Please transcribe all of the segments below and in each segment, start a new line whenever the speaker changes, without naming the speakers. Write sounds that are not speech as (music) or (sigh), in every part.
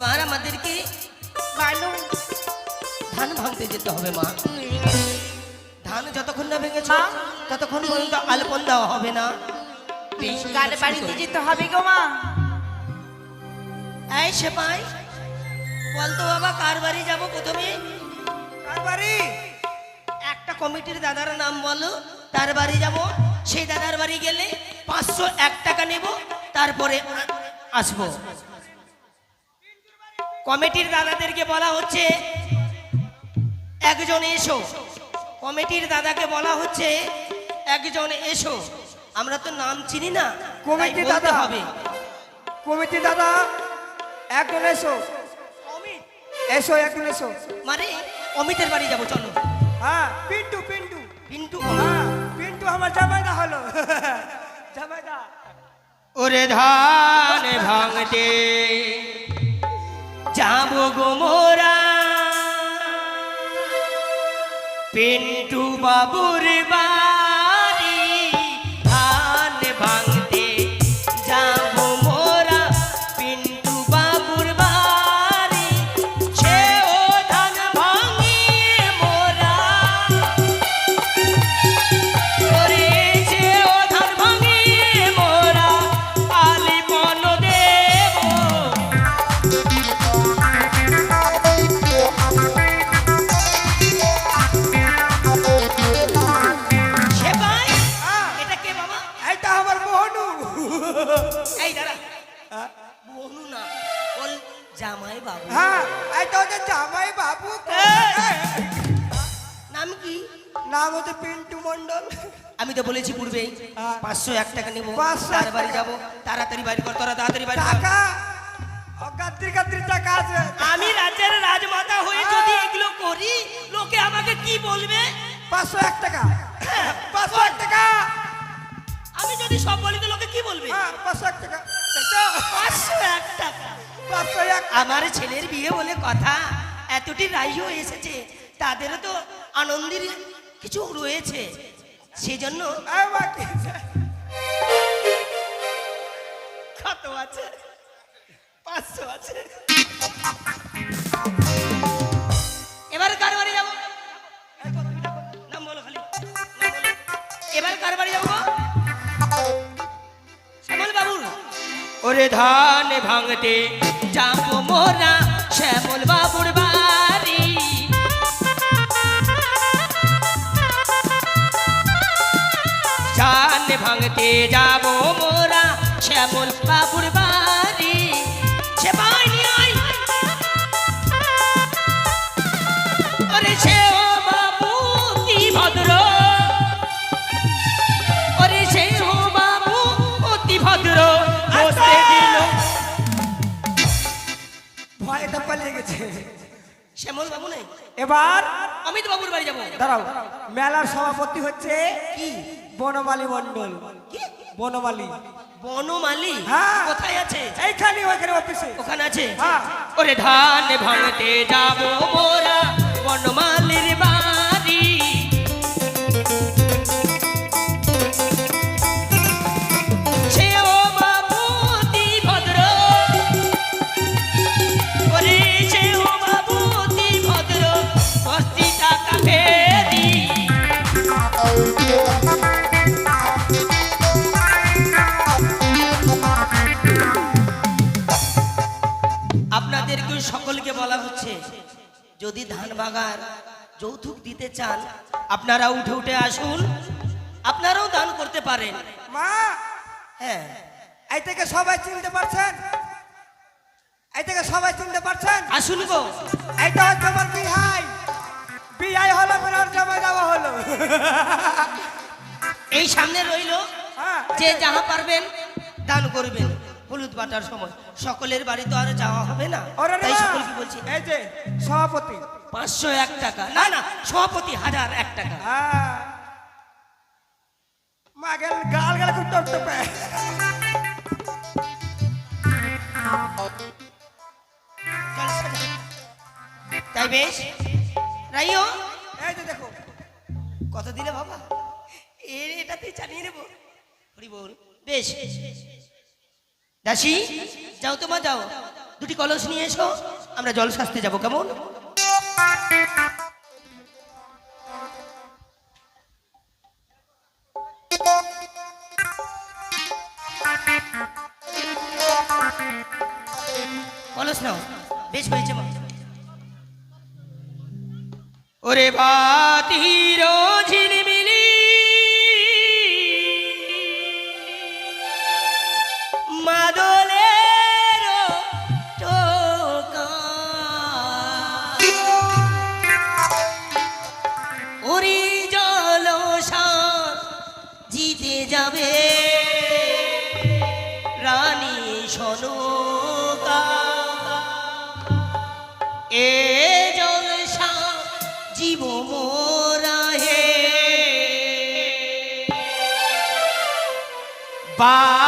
আর আমাদেরকে ধান ভাঙতে যেতে হবে মা। ধান যতক্ষণ না ভেঙেছ ততক্ষণ পর্যন্ত আলপন দেওয়া হবে না।
বাড়িতে যেতে হবে গো মা।
এই সেপাই বলতো বাবা কার বাড়ি যাব প্রথমে?
কার বাড়ি?
একটা কমিটির দাদার নাম বলো তার বাড়ি যাব। সেই দাদার বাড়ি গেলে পাঁচশো এক টাকা নেব তারপরে আসব। কমিটির দাদাদেরকে বলা হচ্ছে একজন এসো। কমিটির দাদাকে বলা হচ্ছে একজন এসো। আমরা তো নাম চিনি না তাই
কমিটির দাদা?
হবে।
কমিটি দাদা একজন এসো। এসো একজন এসো।
মানে অমিতের বাড়ি যাব চলো।
হ্যাঁ পিন্টু পিন্টু।
পিন্টু
হ্যাঁ পিন্টু আমার জামাইদা হলো। (laughs) জামাইদা।
ওরে ধান ভাঙতে। যাব গো মোরা। পিন্টু বাবুর বাড়ি এই দাঁড়া। বনু না বল জামাই বাবু
হ্যাঁ হচ্ছে জামাই বাবু
নাম কি?
নাম হচ্ছে পিন্টু মন্ডল
আমি তো বলেছি পূর্বেই
হ্যাঁ।
পাঁচশো এক টাকা নেব
500
তার বাড়ি যাব তাড়াতাড়ি বাড়ি কর তোরা তাড়াতাড়ি বাড়ি
টাকা। অগাত্রি গাত্রি টাকা আছে।
আমি রাজ্যের রাজমাতা হয়ে যদি এগুলো করি লোকে আমাকে কি বলবে?
পাঁচশো এক টাকা। পাঁচশো এক টাকা।
আমি যদি সব বলি তো লোকে কি বলবে?
হ্যাঁ পাঁচশো এক টাকা।
পাঁচশো এক টাকা?
পাঁচশো এক
আমার ছেলের বিয়ে বলে কথা এতটি রাইও এসেছে তাদেরও তো আনন্দের কিছু রয়েছে। সেজন্য কত আছে? পাঁচশো আছে। এবার কার বাড়ি যাব? নাম বলো খালি এবার কার বাড়ি যাব ওরে ধান ভাঙতে যাব মোরা শ্যামল বাবুর বাড়ি। ধান ভাঙতে যাব মোরা শ্যামল বাবুর শ্যামল বাবু নেই?
এবার
অমিত বাবুর বাড়ি যাব।
দাঁড়াও মেলার সভাপতি হচ্ছে
কি?
বনমালী মন্ডল
কি?
বনমালী।
বনমালী?
হ্যাঁ।
কোথায় আছে?
এইখানে ওইখানে অফিসে।
ওখানে আছে?
হ্যাঁ।
ওরে ধান ভাঙতে যাব মোরা। বনমালীর বাড়ি। যদি ধান বাগার যৌতুক দিতে চান আপনারা উঠে উঠে আসুন। আপনারাও দান করতে পারেন।
মা!
হ্যাঁ।
এই থেকে সবাই চিনতে পারছেন? এই থেকে সবাই চিনতে পারছেন?
আসুন গো।
এইটা হচ্ছে আমার বিহাই। বিহাই হলো মেলার জামাই দেওয়া হলো।
এই সামনে রইল
হ্যাঁ
যে। যাহা পারবেন দান করবেন। হলুদ বাটার সময়। সকলের বাড়ি তো আর যাওয়া হবে না। তাই সকলকে বলছি
এই যে সভাপতি।
পাঁচশো এক টাকা। না না সভাপতি হাজার এক টাকা।
হ্যাঁ। মা গেল গাল খুব টপ টপে
তাই বেশ। রাইও।
এই যে দেখো।
কত দিলে বাবা? এ এটাতেই জানিয়ে নেব। হরি বল। বেশ। দাসী, যাও তোমা যাও। দুটি কলস নিয়ে এসো, আমরা জল সাজতে যাব, কেমন? কলস নাও, বেশ হয়েছে মা। ওরে বাতির ঝিলিমিলি যাবে। রানী সনকা এ জলসা জীব মোরা হে বাতির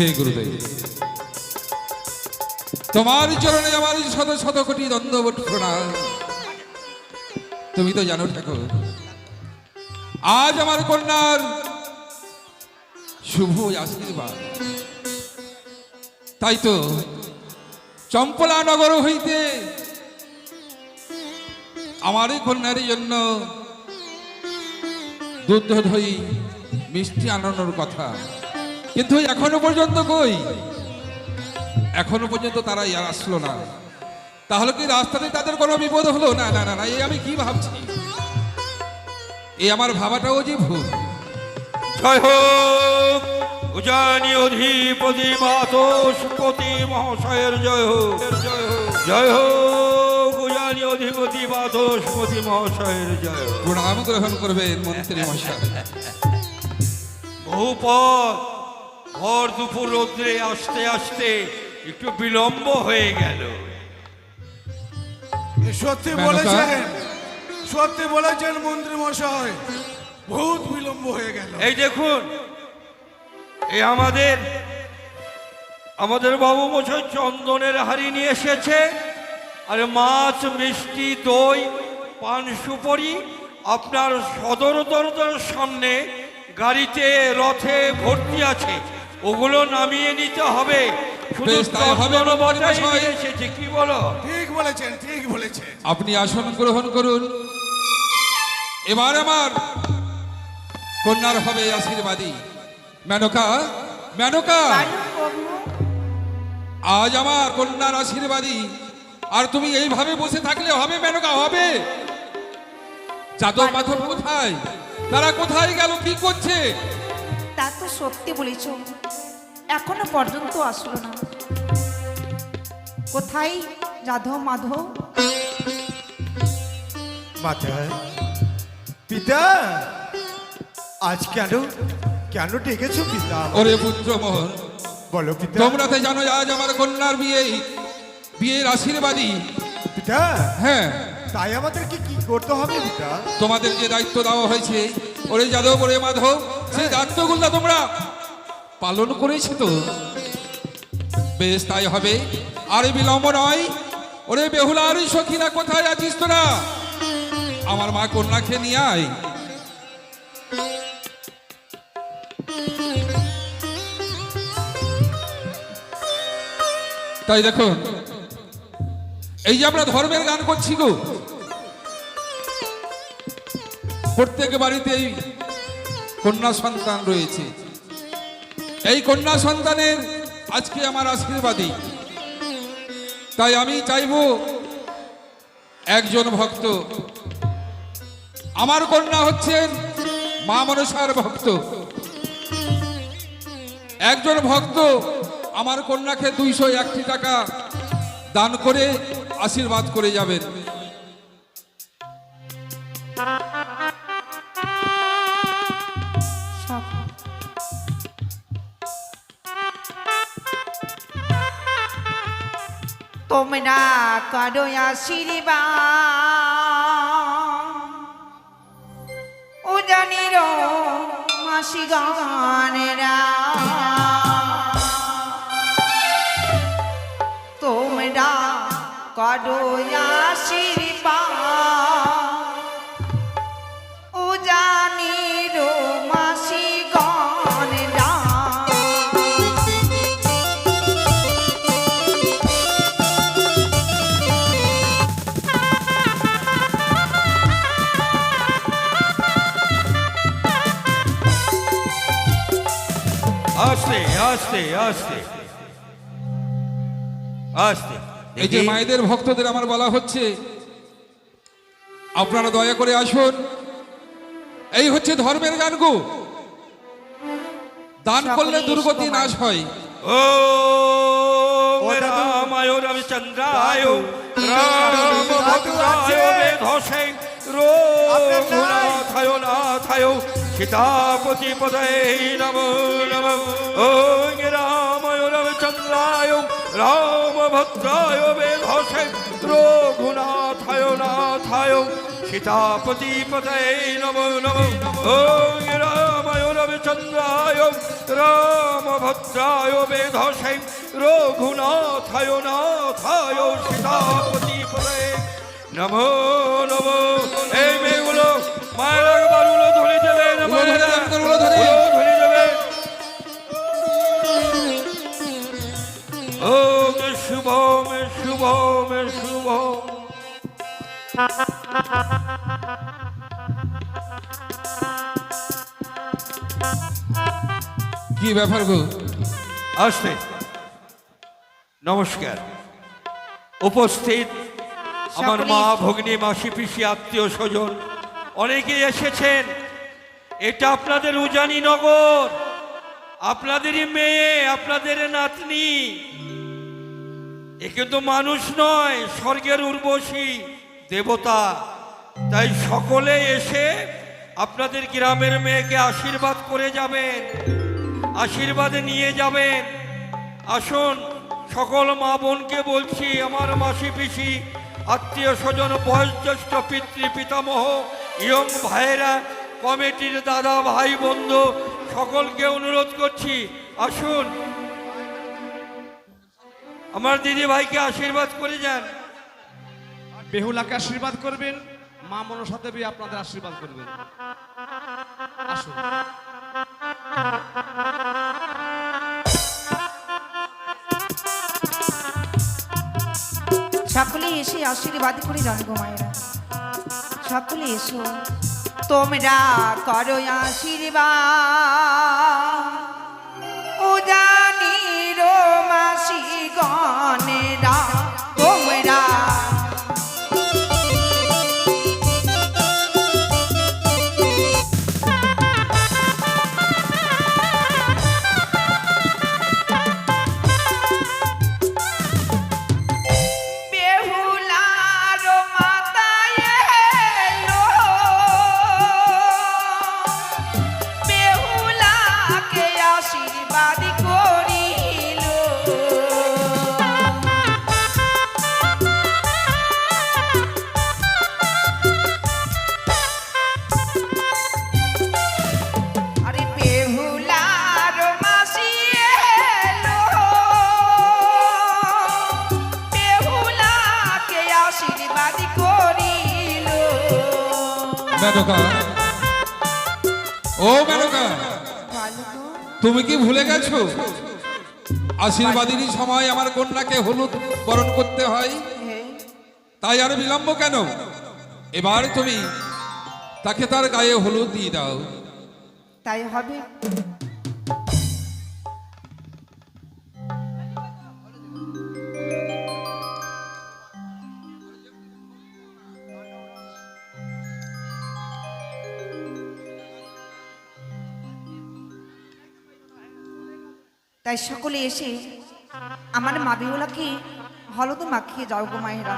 হে
গুরুদেব। তোমার চরণে আমার শত শত কোটি দ্বন্দ্ববট প্রণাম। তুমি তো জানো ঠাকুর, আজ আমার কন্যার শুভ আশীর্বাদ। তাই তো চম্পলা নগর হইতে আমার কন্যার জন্য দুধ দই মিষ্টি আনানোর কথা। কিন্তু এখনও পর্যন্ত কই? এখনও পর্যন্ত তারা আর আসলো না। তাহলে কি রাস্তাতে তাদের কোনো বিপদ হলো? না না না না এই আমি কি ভাবছি? এই আমার ভাবাটাও যে ভুল।
জয় হোক উজানি অধিপতি মাতোষপতি মহাশয়ের জয় হোক। জয় হোক জয় হোক উজানি অধিপতি মাতোষপতি মহাশয়ের জয় হোক।
প্রণাম গ্রহণ করবেন মন্ত্রী মশাই।
বহু পথ ভর দুপুর রৌদ্রে আসতে আসতে একটু বিলম্ব হয়ে গেল।
সত্যি বলেছেন সত্যি বলেছেন মন্ত্রী মশাই বহুত বিলম্ব হয়ে গেল।
এই দেখুন এই আমাদের আমাদের বাবু মশাই চন্দনের হাড়ি নিয়ে এসেছে আর মাছ মিষ্টি দই পান সুপরি আপনার সদর দরজার সামনে গাড়িতে রথে ভর্তি আছে। ওগুলো নামিয়ে নিতে হবে। কি বলো?
ঠিক বলেছেন ঠিক বলেছেন।
আপনি আসন গ্রহণ করুন। এবার আমার কন্যার হবে আশীর্বাদী। মেনকা মেনকা! আজ আমার কন্যার আশীর্বাদী। আর তুমি এইভাবে বসে থাকলে হবে মেনকা হবে। যাদব মাধব কোথায়? তারা কোথায় গেল কি করছে?
তা তো সত্যি বলেছ। এখনও পর্যন্ত আসলো না। কোথায় যাদব মাধব
মাতা পিতা আজ কেন কেন ডেকেছো পিতা?
ওরে পুত্র মোহন
বলো পিতা।
তোমরা তো জানো আজ আমার কন্যার বিয়ে বিয়ের আশীর্বাদী
পিতা
হ্যাঁ।
তাই আমাদেরকে কি করতে হবে পিতা?
তোমাদের যে দায়িত্ব দেওয়া হয়েছে ওরে যাদব ওরে মাধব সেই দায়িত্বগুলো তোমরা পালন করেছি তো? বেশ, তাই হবে। আর বিলম্ব নয়। ওরে বেহুলার সখীরা, কোথায় আছিস তোরা? আমার মা কন্যাকে নিয়ে আয়। তাই দেখুন এই যে আমরা ধর্মের গান করছি গো। প্রত্যেক বাড়িতেই কন্যা সন্তান রয়েছে। এই কন্যা সন্তানের আজকে আমার আশীর্বাদী তাই আমি চাইব একজন ভক্ত। আমার কন্যা হচ্ছেন মা মনসার ভক্ত। একজন ভক্ত আমার কন্যাকে দুইশো একটি টাকা দান করে আশীর্বাদ করে যাবেন।
তোমরা করো আশীর্বাদ ও জানির মাসি গানেরা তোমরা করো আশীর্বাদ
আস্তে আস্তে। আস্তে।
এই যে মায়েদের ভক্তদের আমার বলা হচ্ছে আপনারা দয়া করে আসুন। এই হচ্ছে ধর্মের গান গো। দান করলে দুর্গতি নাশ হয়।
ও রামায় রামচন্দ্রায় রাম ভক্তায় বেধসে রঘুনাথায় নাথায় সীতাপতি পদয়ে নম নম। ও রামায় রামচন্দ্রায় রাম ভক্তায় বেধসে রঘুনাথায় নাথায় সীতাপতি পদয়ে নম নম। ও রামায় রামচন্দ্রায় রাম ভদ্রায় বেধসে রঘুনাথায় নাথায় সীতাপতি পদে নমো নমো। শুভম শুভম
কি ব্যাপার গো?
আসতে। নমস্কার। উপস্থিত আমার মা ভগ্নী মাসি পিসি আত্মীয় স্বজন অনেকেই এসেছেন। এটা আপনাদের উজানি নগর। আপনাদেরই মেয়ে আপনাদের নাতনি। এ তো মানুষ নয়, স্বর্গের উর্বশী দেবতা। তাই সকলে এসে আপনাদের গ্রামের মেয়েকে আশীর্বাদ করে যাবেন, আশীর্বাদে নিয়ে যাবেন। আসুন, সকল মা বোনকে বলছি, আমার মাসি পিসি, আত্মীয় স্বজন, বয়োজ্যেষ্ঠ পিতৃ, পিতামহ, ইয়ং ভাইয়েরা, কমিটির দাদা, ভাই, বন্ধু, সকলকে অনুরোধ করছি, আসুন। আমার দিদি ভাইকে আশীর্বাদ করে যান।
বেহুলাকে আশীর্বাদ করবেন মা মনসা দেবী আপনাদের আশীর্বাদ করবেন। আসুন।
সকলে এসে আশীর্বাদ করে যান গো মায়েরা। সকলে এসো। তোমরা করো আশীর্বাদ।
তুমি কি ভুলে গেছো? আশীর্বাদিনী সময় আমার কন্যাকে হলুদ বরণ করতে হয়।
হ্যাঁ,
তাই আর বিলম্ব কেন? এবার তুমি তাকে তার গায়ে হলুদ দিয়ে দাও।
তাই হবে? তাই সকলে এসে আমার মা বিহুলাকে হলদ মাখিয়ে যাও গো মায়েরা।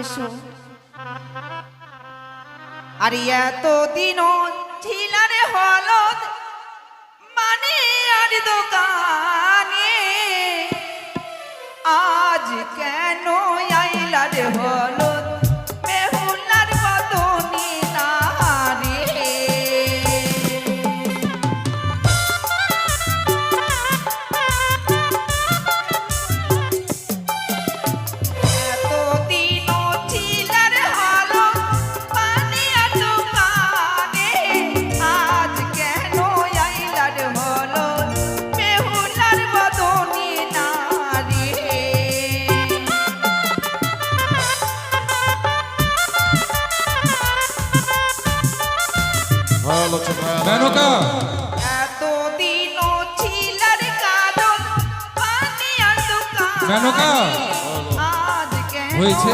এসো। আর এত দিন ছিলারে হলদ মানে আর দোকানে, আজ কেন আইলা
মেনকা হয়েছে?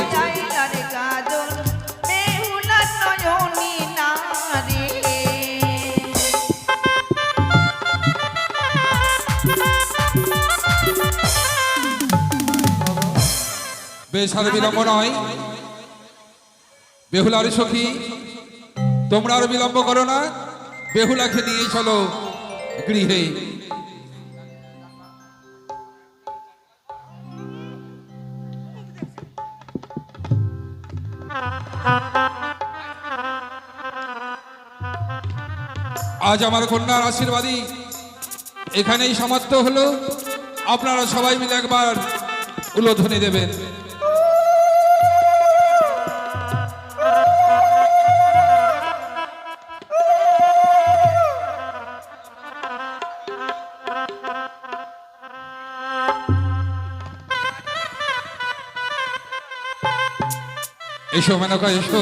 বেশ আর বিলম্ব নয়। বেহুলার সখী, তোমরা আর বিলম্ব করো না। বেহুলাকে নিয়ে চলো গৃহে। আজ আমার কন্যার আশীর্বাদী এখানেই সমাপ্ত হলো। আপনারা সবাই মিলে একবার উলোধ্বনি দেবেন। এসো মেনকা, এসো।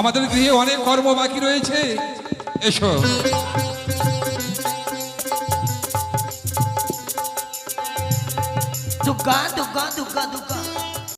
আমাদের গৃহে অনেক কর্ম বাকি রয়েছে। এসো।
দুগা দুগা দুগা দুর্গা